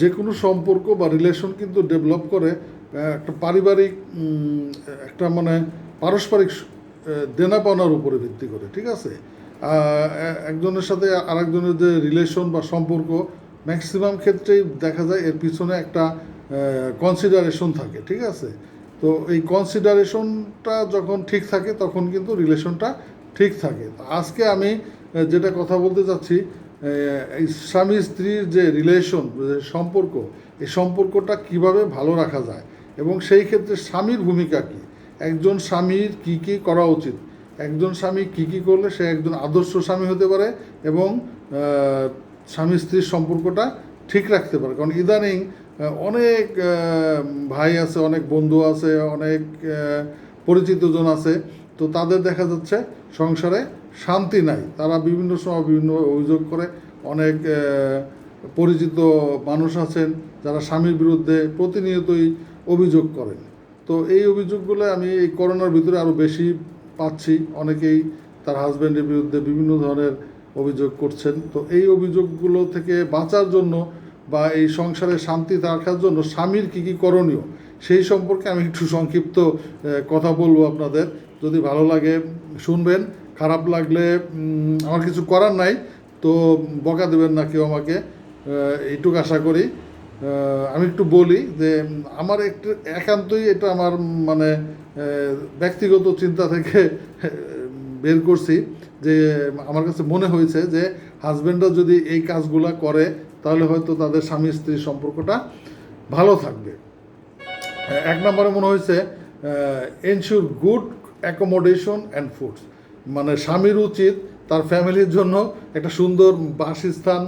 যে কোনো সম্পর্ক বা রিলেশন কিন্তু ডেভেলপ করে একটা পারিবারিক একটা মানে পারস্পরিক দেনা পাওনার উপরে ভিত্তি করে, ঠিক আছে? একজনের সাথে আরেকজনের যে রিলেশন বা সম্পর্ক ম্যাক্সিমাম ক্ষেত্রেই দেখা যায় এর পিছনে একটা কনসিডারেশন থাকে, ঠিক আছে? তো এই কনসিডারেশনটা যখন ঠিক থাকে, তখন কিন্তু রিলেশনটা ঠিক থাকে। আজকে আমি যেটা কথা বলতে চাচ্ছি স্বামী স্ত্রীর যে রিলেশন সম্পর্ক এই সম্পর্কটা কীভাবে ভালো রাখা যায়? এবং সেই ক্ষেত্রে স্বামীর ভূমিকা কী? একজন স্বামীর কী কী করা উচিত? একজন স্বামী কী কী করলে সে একজন আদর্শ স্বামী হতে পারে এবং স্বামী স্ত্রীর সম্পর্কটা ঠিক রাখতে পারে? কারণ ইদানিং অনেক ভাই আছে, অনেক বন্ধু আছে, অনেক পরিচিতজন আছে। তো তাদের দেখা যাচ্ছে সংসারে শান্তি নাই। তারা বিভিন্ন সময় বিভিন্ন অভিযোগ করে। অনেক পরিচিত মানুষ আছেন যারা স্বামীর বিরুদ্ধে প্রতিনিয়তই অভিযোগ করেন। তো এই অভিযোগগুলো আমি এই করোনার ভিতরে আরও বেশি পাচ্ছি। অনেকেই তার হাজব্যান্ডের বিরুদ্ধে বিভিন্ন ধরনের অভিযোগ করছেন। তো এই অভিযোগগুলো থেকে বাঁচার জন্য বা এই সংসারে শান্তি রাখার জন্য স্বামীর কী কী করণীয়, সেই সম্পর্কে আমি একটু সংক্ষিপ্ত কথা বলব আপনাদের। যদি ভালো লাগে শুনবেন। খারাপ লাগলে আমার কিছু করার নাই, তো বকা দেবেন না কেউ আমাকে। এইটুকু আশা করি। আমি একটু বলি যে, আমার একটু একান্তই এটা আমার মানে ব্যক্তিগত চিন্তা থেকে বের করছি যে, আমার কাছে মনে হয়েছে যে হাজব্যান্ডরা যদি এই কাজগুলা করে, তাহলে হয়তো তাদের স্বামী স্ত্রীর সম্পর্কটা ভালো থাকবে। এক নম্বরে মনে হয়েছে ensure good accommodation and foods মানে স্বামীর উচিত তার ফ্যামিলির জন্য একটা সুন্দর বাসস্থান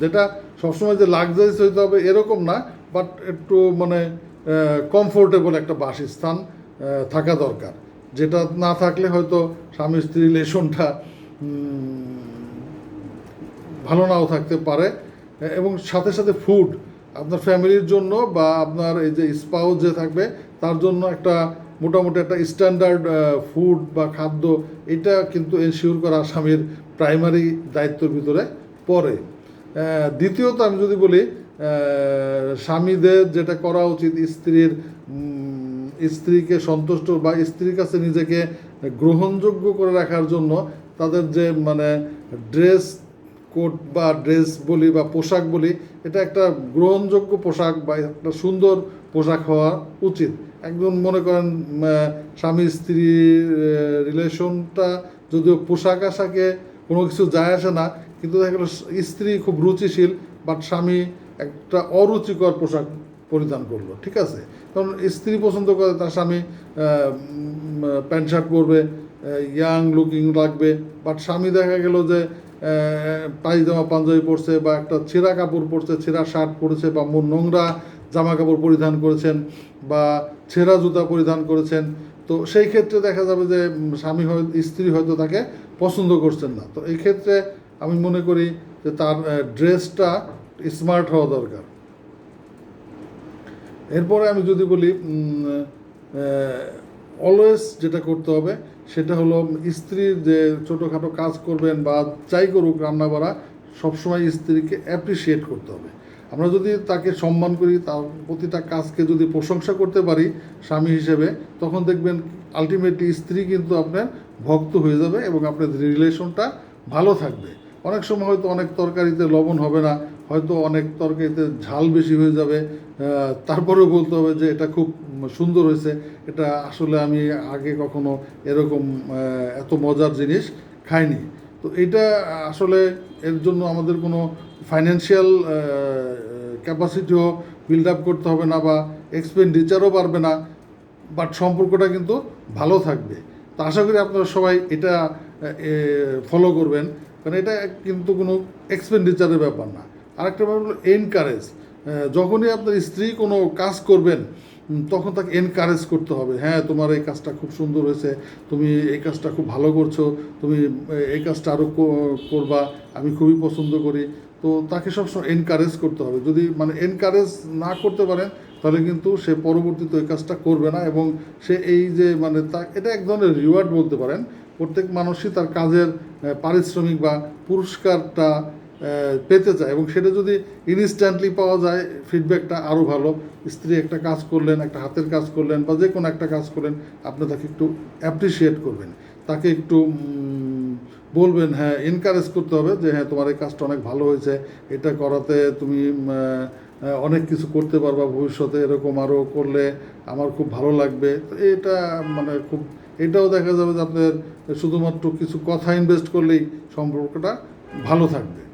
যেটা সবসময় যে লাক্সারিস হইতে হবে এরকম না বাট একটু মানে কমফোর্টেবল একটা বাসস্থান থাকা দরকার। যেটা না থাকলে হয়তো স্বামী স্ত্রী রিলেশনটা ভালো নাও থাকতে পারে। এবং সাথে সাথে ফুড আপনার ফ্যামিলির জন্য বা আপনার এই যে স্পাউস যে থাকবে, তার জন্য একটা মোটামুটি একটা স্ট্যান্ডার্ড ফুড বা খাদ্য, এটা কিন্তু এনশিওর করা স্বামীর প্রাইমারি দায়িত্বের ভিতরে পড়ে। দ্বিতীয়ত আমি যদি বলি স্বামীদের যেটা করা উচিত, স্ত্রীর স্ত্রীকে সন্তুষ্ট বা স্ত্রীর কাছে নিজেকে গ্রহণযোগ্য করে রাখার জন্য তাদের যে মানে ড্রেস কোট বা ড্রেস বলি বা পোশাক বলি, এটা একটা গ্রহণযোগ্য পোশাক বা একটা সুন্দর পোশাক হওয়া উচিত। একজন মনে করেন স্বামী স্ত্রীর রিলেশনটা যদিও পোশাক আশাকে কোনো কিছু যায় আসে না, কিন্তু দেখা গেলো স্ত্রী খুব রুচিশীল বাট স্বামী একটা অরুচিকর পোশাক পরিধান করল, ঠিক আছে? কারণ স্ত্রী পছন্দ করে, তার স্বামী প্যান্ট শার্ট পরবে ইয়াং লুকিং লাগবে বাট স্বামী দেখা গেল যে পায়জামা পাঞ্জাবি পরছে বা একটা ছেঁড়া কাপড় পরছে, ছেঁড়া শার্ট পরেছে বা নোংরা জামা কাপড় পরিধান করেছেন বা ছেঁড়া জুতা পরিধান করেছেন, তো সেই ক্ষেত্রে দেখা যাবে যে স্বামী হয় স্ত্রী হয়তো তাকে পছন্দ করছেন না। তো এই ক্ষেত্রে আমি মনে করি যে তার ড্রেসটা স্মার্ট হওয়া দরকার। এরপরে আমি যদি বলি অলওয়েজ যেটা করতে হবে, সেটা হলো স্ত্রীর যে ছোটোখাটো কাজ করবেন বা যাই করুক রান্না করা সবসময় স্ত্রীকে অ্যাপ্রিসিয়েট করতে হবে। আমরা যদি তাকে সম্মান করি, তার প্রতিটা কাজকে যদি প্রশংসা করতে পারি স্বামী হিসেবে, তখন দেখবেন আলটিমেটলি স্ত্রী কিন্তু আপনার ভক্ত হয়ে যাবে এবং আপনার রিলেশনটা ভালো থাকবে। অনেক সময় হয়তো অনেক তরকারিতে লবণ হবে না, হয়তো অনেক তরকারিতে ঝাল বেশি হয়ে যাবে তারপরেও বলতে হবে যে এটা খুব সুন্দর হয়েছে, এটা আসলে আমি আগে কখনো এরকম এত মজার জিনিস খাইনি। তো এটা আসলে এর জন্য আমাদের কোনো ফাইন্যান্সিয়াল ক্যাপাসিটিও বিল্ড আপ করতে হবে না বা এক্সপেন্ডিচারও বাড়বে না বাট সম্পর্কটা কিন্তু ভালো থাকবে। তো আশা করি আপনারা সবাই এটা ফলো করবেন, কারণ এটা কিন্তু কোনো এক্সপেন্ডিচারের ব্যাপার না। আরেকটা ব্যাপার হলো এনকারেজ যখনই আপনার স্ত্রী কোনো কাজ করবেন তখন তাকে এনকারেজ করতে হবে হ্যাঁ তোমার এই কাজটা খুব সুন্দর হয়েছে, তুমি এই কাজটা খুব ভালো করছ, তুমি এই কাজটা আরও করবা, আমি খুবই পছন্দ করি। তো তাকে সবসময় এনকারেজ করতে হবে। যদি মানে এনকারেজ না করতে পারেন তাহলে কিন্তু সে পরবর্তীতে ওই কাজটা করবে না এবং সে এই যে মানে তা, এটা এক ধরনের রিওয়ার্ড বলতে পারেন। প্রত্যেক মানুষই তার কাজের পারিশ্রমিক বা পুরস্কারটা পেতে চায় এবং সেটা যদি ইনস্ট্যান্টলি পাওয়া যায় ফিডব্যাকটা আরও ভালো। স্ত্রী একটা কাজ করলেন, একটা হাতের কাজ করলেন বা যে কোনো একটা কাজ করলেন, আপনি তাকে একটু অ্যাপ্রিসিয়েট করবেন। তাকে একটু বলবেন হ্যাঁ এনকারেজ করতে হবে যে হ্যাঁ তোমার এই কাজটা অনেক ভালো হয়েছে। এটা করাতে তুমি অনেক কিছু করতে পারবা ভবিষ্যতে। এরকম আরও করলে আমার খুব ভালো লাগবে। তো এটা মানে খুব, এটাও দেখা যাবে যে আপনার শুধুমাত্র কিছু কথা ইনভেস্ট করলেই সম্পর্কটা ভালো থাকবে।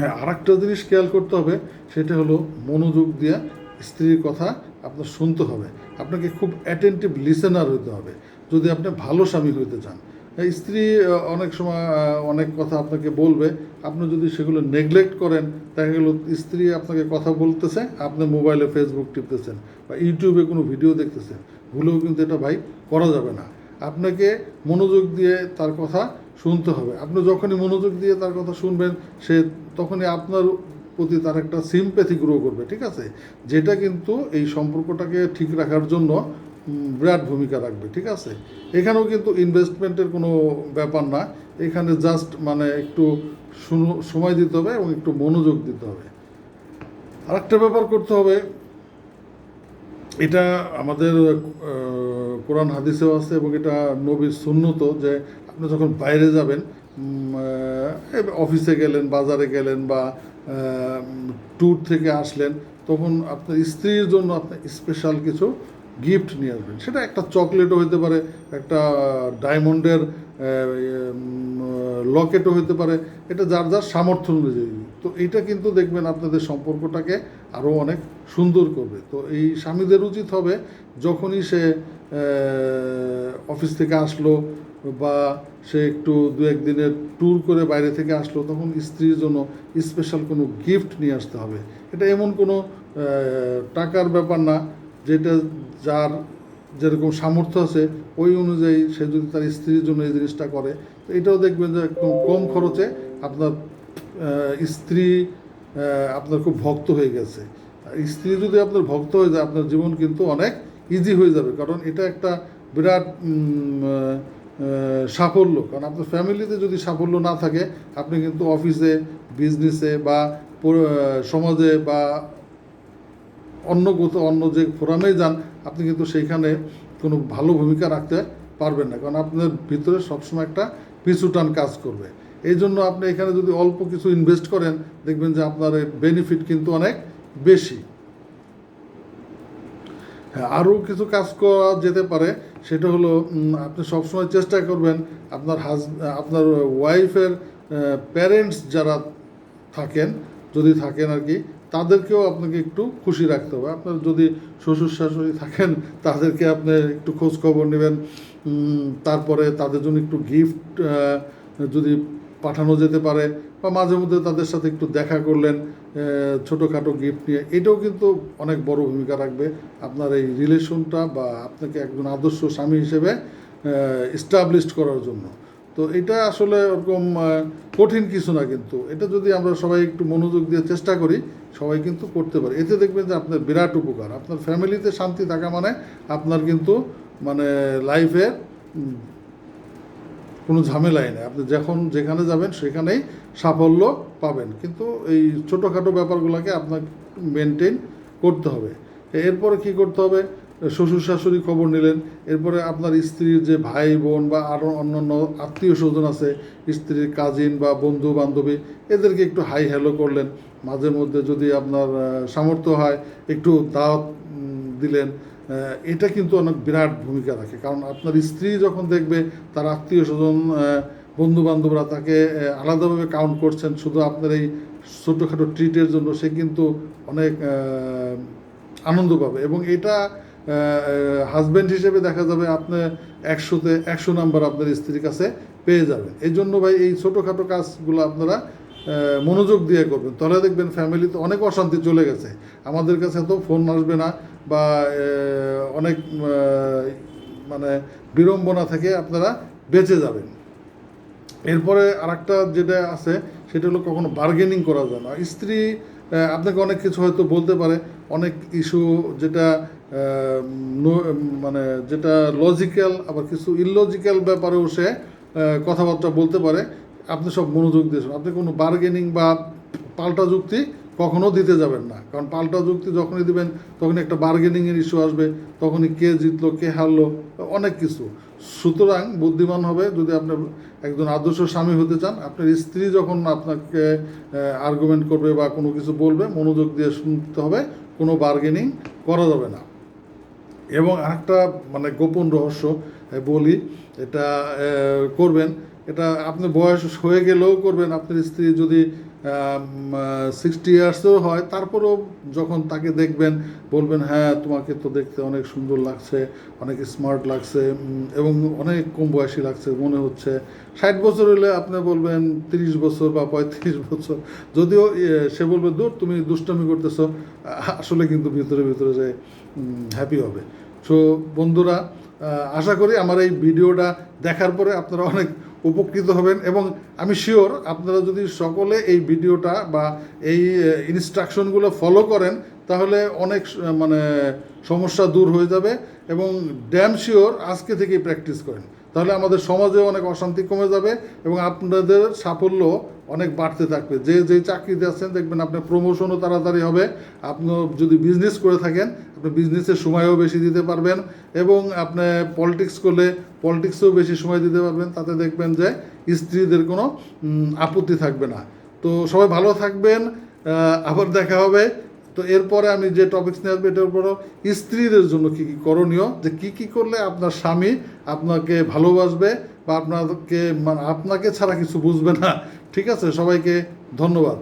হ্যাঁ আর একটা জিনিস খেয়াল করতে হবে, সেটা হলো মনোযোগ দিয়ে স্ত্রীর কথা আপনার শুনতে হবে। আপনাকে খুব অ্যাটেন্টিভ লিসেনার হতে হবে, যদি আপনি ভালো স্বামী হইতে চান। স্ত্রী অনেক সময় অনেক কথা আপনাকে বলবে, আপনি যদি সেগুলো নেগলেক্ট করেন, দেখা গেল স্ত্রী আপনাকে কথা বলতেছে, আপনি মোবাইলে ফেসবুক টিপতেছেন বা ইউটিউবে কোনো ভিডিও দেখতেছেন, ভুলেও কিন্তু এটা ভাই করা যাবে না। আপনাকে মনোযোগ দিয়ে তার কথা শুনতে হবে। আপনি যখনই মনোযোগ দিয়ে তার কথা শুনবেন, সে তখনই আপনার প্রতি তার একটা সিম্প্যাথি গ্রো করবে, ঠিক আছে? যেটা কিন্তু এই সম্পর্কটাকে ঠিক রাখার জন্য বিরাট ভূমিকা রাখবে, ঠিক আছে? এখানেও কিন্তু ইনভেস্টমেন্টের কোনো ব্যাপার না। এখানে জাস্ট মানে একটু সময় দিতে হবে এবং একটু মনোযোগ দিতে হবে। আরেকটা ব্যাপার করতে হবে, এটা আমাদের কোরআন হাদিসেও আছে এবং এটা নবীর সুন্নত যে আপনি যখন বাইরে যাবেন অফিসে গেলেন, বাজারে গেলেন বা ট্যুর থেকে আসলেন, তখন আপনার স্ত্রীর জন্য আপনি স্পেশাল কিছু গিফট নিয়ে আসবেন। সেটা একটা চকলেটও হতে পারে, একটা ডায়মন্ডের লকেটও হতে পারে, এটা যার যার সামর্থ্য অনুযায়ী। তো এইটা কিন্তু দেখবেন আপনাদের সম্পর্কটাকে আরও অনেক সুন্দর করবে। তো এই স্বামীদের উচিত হবে যখনই সে অফিস থেকে আসলো বা সে একটু দু একদিনের ট্যুর করে বাইরে থেকে আসলো, তখন স্ত্রীর জন্য স্পেশাল কোনো গিফট নিয়ে আসতে হবে। এটা এমন কোনো টাকার ব্যাপার না, যেটা যার যেরকম সামর্থ্য আছে, ওই অনুযায়ী সে যদি তার স্ত্রীর জন্য এই জিনিসটা করে, তো এটাও দেখবেন যে একদম কম খরচে আপনার স্ত্রী আপনার খুব ভক্ত হয়ে গেছে। স্ত্রী যদি আপনার ভক্ত হয়ে যায়, আপনার জীবন কিন্তু অনেক ইজি হয়ে যাবে। কারণ এটা একটা বিরাট সাফল্য। কারণ আপনার ফ্যামিলিতে যদি সাফল্য না থাকে, আপনি কিন্তু অফিসে বিজনেসে বা সমাজে বা অন্য কোথাও, অন্য যে ফোরামে যান, আপনি কিন্তু সেইখানে কোনো ভালো ভূমিকা রাখতে পারবেন না। কারণ আপনার ভিতরে সবসময় একটা পিছুটান কাজ করবে। এই জন্য আপনি এখানে যদি অল্প কিছু ইনভেস্ট করেন, দেখবেন যে আপনার বেনিফিট কিন্তু অনেক বেশি। হ্যাঁ আরও কিছু কাজ করা যেতে পারে। সেটা হলো আপনি সবসময় চেষ্টা করবেন আপনার হাজ, আপনার ওয়াইফের প্যারেন্টস যারা থাকেন, যদি থাকেন আর কি, তাদেরকেও আপনাকে একটু খুশি রাখতে হবে। আপনার যদি শ্বশুর শাশুড়ি থাকেন, তাদেরকে আপনি একটু খোঁজ খবর নেবেন। তারপরে তাদের জন্য একটু গিফট যদি পাঠানো যেতে পারে বা মাঝে মধ্যে তাদের সাথে একটু দেখা করলেন ছোটোখাটো গিফট নিয়ে। এটাও কিন্তু অনেক বড় ভূমিকা রাখবে। আপনার এই রিলেশনটা বা আপনাকে একজন আদর্শ স্বামী হিসেবে এস্টাবলিশড করার জন্য। তো এটা আসলে ওরকম কঠিন কিছু না কিন্তু। এটা যদি আমরা সবাই একটু মনোযোগ দিয়ে চেষ্টা করি, সবাই কিন্তু করতে পারে। এতে দেখবেন যে আপনার বিরাট উপকার। আপনার ফ্যামিলিতে শান্তি থাকা মানে আপনার কিন্তু মানে লাইফে কোনো ঝামেলাই নেই। আপনি যখন যেখানে যাবেন, সেখানেই সাফল্য পাবেন। কিন্তু এই ছোটোখাটো ব্যাপারগুলোকে আপনাকে মেনটেন করতে হবে। এরপরে কি করতে হবে? শ্বশুর শাশুড়ি খবর নিলেন। এরপরে আপনার স্ত্রীর যে ভাই বোন বা আরও অন্যান্য আত্মীয় স্বজন আছে, স্ত্রীর কাজিন বা বন্ধু বান্ধবী এদেরকে একটু হাই হ্যালো করলেন। মাঝে মধ্যে যদি আপনার সামর্থ্য হয়, একটু দাওয়াত দিলেন। এটা কিন্তু অনেক বিরাট ভূমিকা রাখে। কারণ আপনার স্ত্রী যখন দেখবে, তার আত্মীয় স্বজন বন্ধু বান্ধবরা তাকে আলাদাভাবে কাউন্ট করছেন, শুধু আপনার এই ছোটোখাটো ট্রিটের জন্য, সে কিন্তু অনেক আনন্দ পাবে। এবং এটা হাজব্যান্ড হিসেবে দেখা যাবে আপনি একশোতে, একশো নাম্বার আপনার স্ত্রীর কাছে পেয়ে যাবেন। এই জন্য ভাই, এই ছোটোখাটো কাজগুলো আপনারা মনোযোগ দিয়ে করবেন। তাহলে দেখবেন ফ্যামিলিতে অনেক অশান্তি চলে গেছে। আমাদের কাছে তো ফোন আসবে না। বা অনেক মানে বিড়ম্বনা থেকে আপনারা বেঁচে যাবেন। এরপরে আরেকটা যেটা আছে, সেটা হলো কখনো বার্গেনিং করা যায় না। স্ত্রী আপনাকে অনেক কিছু হয়তো বলতে পারে, অনেক ইস্যু যেটা মানে যেটা লজিক্যাল আবার কিছু ইললজিক্যাল ব্যাপারেও সে কথাবার্তা বলতে পারে। আপনি সব মনোযোগ দিয়ে শুনুন। আপনি কোনো বার্গেনিং বা পাল্টা যুক্তি কখনো দিতে যাবেন না। কারণ পাল্টা যুক্তি যখনই দিবেন, তখনই একটা বার্গেনিংয়ের ইস্যু আসবে, তখনই কে জিতলো, কে হারলো, অনেক কিছু। সুতরাং বুদ্ধিমান হবে যদি আপনি একজন আদর্শ স্বামী হতে চান, আপনার স্ত্রী যখন আপনাকে আর্গুমেন্ট করবে বা কোনো কিছু বলবে, মনোযোগ দিয়ে শুনতে হবে, কোনো বার্গেনিং করা যাবে না। এবং আরেকটা মানে গোপন রহস্য বলি, এটা করবেন, এটা আপনি বয়স হয়ে গেলেও করবেন। আপনার স্ত্রী যদি সিক্সটি ইয়ার্সেও হয়, তারপরেও যখন তাকে দেখবেন, বলবেন হ্যাঁ তোমাকে তো দেখতে অনেক সুন্দর লাগছে, অনেক স্মার্ট লাগছে এবং অনেক কম বয়সী লাগছে, মনে হচ্ছে। ষাট বছর হলে আপনি বলবেন, তিরিশ বছর বা পঁয়ত্রিশ বছর। যদিও সে বলবে, দূর, তুমি দুষ্টামি করতেছো। আসলে কিন্তু ভিতরে ভিতরে যে হ্যাপি হবে। সো বন্ধুরা আশা করি আমার এই ভিডিওটা দেখার পরে আপনারা অনেক উপকৃত হবেন এবং আমি শিওর আপনারা যদি সকলে এই ভিডিওটা বা এই ইনস্ট্রাকশনগুলো ফলো করেন, তাহলে অনেক মানে সমস্যা দূর হয়ে যাবে এবং ড্যাম শিওর আজকে থেকেই প্র্যাকটিস করেন। তাহলে আমাদের সমাজে অনেক অশান্তি কমে যাবে এবং আপনাদের সাফল্য অনেক বাড়তে থাকবে। যে যে চাকরিতে আছেন, দেখবেন আপনার প্রমোশনও তাড়াতাড়ি হবে। আপনি যদি বিজনেস করে থাকেন, আপনি বিজনেসের সময়ও বেশি দিতে পারবেন এবং আপনি পলিটিক্স করলে পলিটিক্সেও বেশি সময় দিতে পারবেন। তাতে দেখবেন যে স্ত্রীদের কোনো আপত্তি থাকবে না। তো সবাই ভালো থাকবেন। আবার দেখা হবে। তো এরপরে আমি যে টপিকস নিয়ে আসব, এটার উপরও স্ত্রীদের জন্য কী কী করণীয়, যে কী কী করলে আপনার স্বামী আপনাকে ভালোবাসবে বা আপনাকে মানে আপনাকে ছাড়া কিছু বুঝবে না। ঠিক আছে? সবাইকে ধন্যবাদ।